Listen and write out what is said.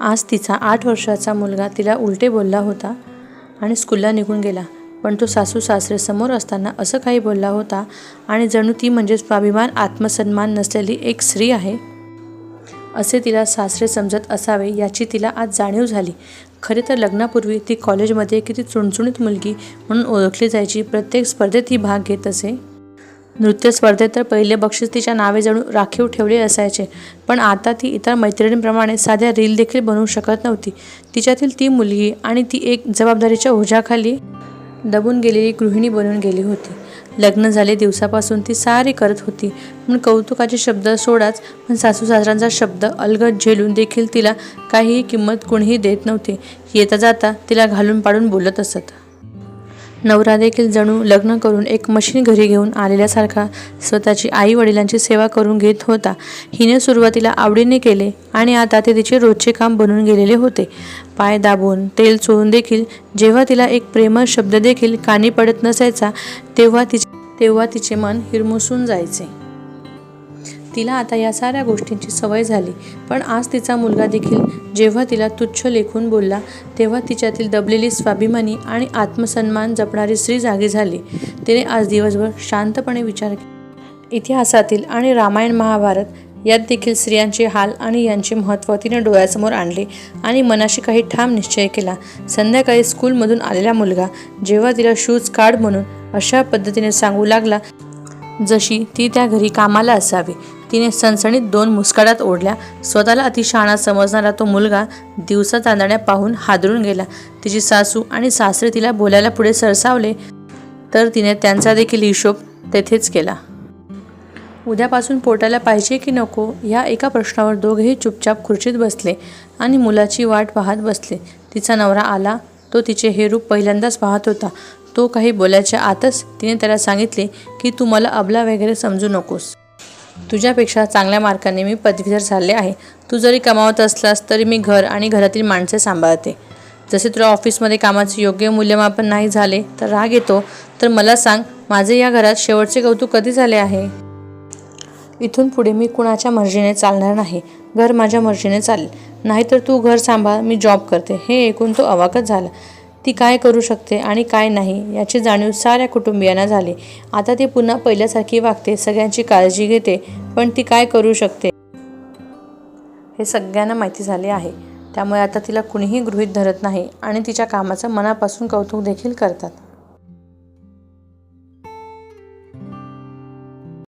आज तिचा आठ वर्षाचा मुलगा तिला उलटे बोलला होता आणि स्कूलला निघून गेला. पण तो सासू सासरे समोर असताना असं काही बोलला होता आणि जणू ती म्हणजे स्वाभिमान आत्मसन्मान नसलेली एक स्त्री आहे. असे तिला सासरे समजत असावे याची तिला आज जाणीव झाली. खरे तर लग्नापूर्वी ती कॉलेजमध्ये किती चुणचुणीत मुलगी म्हणून ओळखली जायची प्रत्येक स्पर्धेत ही भाग घेत असे. नृत्य स्पर्धेत तर पहिले बक्षीस तिच्या नावे जणू राखीव ठेवले असायचे. पण आता ती इतर मैत्रिणींप्रमाणे साध्या रील देखील बनवू शकत नव्हती. तिच्यातील ती मुलगी आणि ती एक जबाबदारीच्या ओझ्याखाली दबून गेलेली गृहिणी बनून गेली होती. लग्न झाले दिवसापासून ती सारी करत होती. पण कौतुकाचे शब्द सोडाच पण सासू सासऱ्यांचा शब्द अलगद झेलून देखील तिला काहीही किंमत कोणीही देत नव्हते. येता जाता तिला घालून पाडून बोलत असत. नवरा देखील जणू लग्न करून एक मशीन घरी घेऊन आलेल्यासारखा स्वतःची आई वडिलांची सेवा करून घेत होता. हिने सुरुवातीला आवडीने केले आणि आता ते तिचे रोजचे काम बनून गेलेले होते. पाय दाबून तेल चोळून देखील जेव्हा तिला एक प्रेमळ शब्द देखील कानी पडत नसायचा तेव्हा तिचे तेव्हा तिचे मन हिरमुसून जायचे. तिला आता या साऱ्या गोष्टींची सवय झाली. पण आज तिचा मुलगा देखील जेव्हा तिला तुच्छ लेखून बोलला तेव्हा तिच्यातील दबलेली स्वाभिमानी आणि आत्मसन्मान जपणारी स्त्री जागी झाली. तिने आज दिवसभर शांतपणे विचार केला. इतिहासातील आणि रामायण महाभारत यात देखील स्त्रियांचे हाल आणि यांचे महत्त्व तिने डोळ्यासमोर आणले आणि मनाशी काही ठाम निश्चय केला. संध्याकाळी स्कूलमधून आलेला मुलगा जेव्हा तिला शूज काढ म्हणून अशा पद्धतीने सांगू लागला जशी ती त्या घरी कामाला असावी तिने सणसणीत दोन मुस्काडात ओढल्या. स्वतःला अतिशहाणा समजणारा तो मुलगा दिवसा चांदण्या पाहून हादरून गेला. तिची सासू आणि सासरे तिला बोलायला पुढे सरसावले तर तिने त्यांचा देखील हिशोब तेथेच केला. उद्यापासून पोटाला पाहिजे की नको या एका प्रश्नावर दोघेही चुपचाप खुर्चीत बसले आणि मुलाची वाट पाहत बसले. तिचा नवरा आला तो तिचे हे रूप पहिल्यांदाच पाहत होता. तो काही बोलायच्या आतच तिने त्याला सांगितले की तू मला अबला वगैरे समजू नकोस. तुझ्यापेक्षा चांगल्या मार्काने मी पदवीधर झाले आहे. तू जरी कमावत असलास तरी मी घर आणि घरातील माणसे सांभाळते. जसे तुला ऑफिसमध्ये कामाचे योग्य मूल्यमापन नाही झाले तर राग येतो. तर मला सांग माझे या घरात शेवटचे कौतुक कधी झाले आहे? इथून पुढे मी कुणाच्या मर्जीने चालणार नाही. घर माझ्या मर्जीने चालेल. नाहीतर तू घर सांभाळ मी जॉब करते. हे ऐकून तो अवाकच झाला. ती काय करू शकते आणि काय नाही याची जाणीव साऱ्या कुटुंबियांना झाली. आता ती पुन्हा पहिल्यासारखी वागते सगळ्यांची काळजी घेते पण ती काय करू शकते? हे सगळ्यांना माहिती झाले आहे. त्यामुळे आता तिला कुणीही गृहीत धरत नाही आणि तिच्या कामाचं मनापासून कौतुक देखील करतात.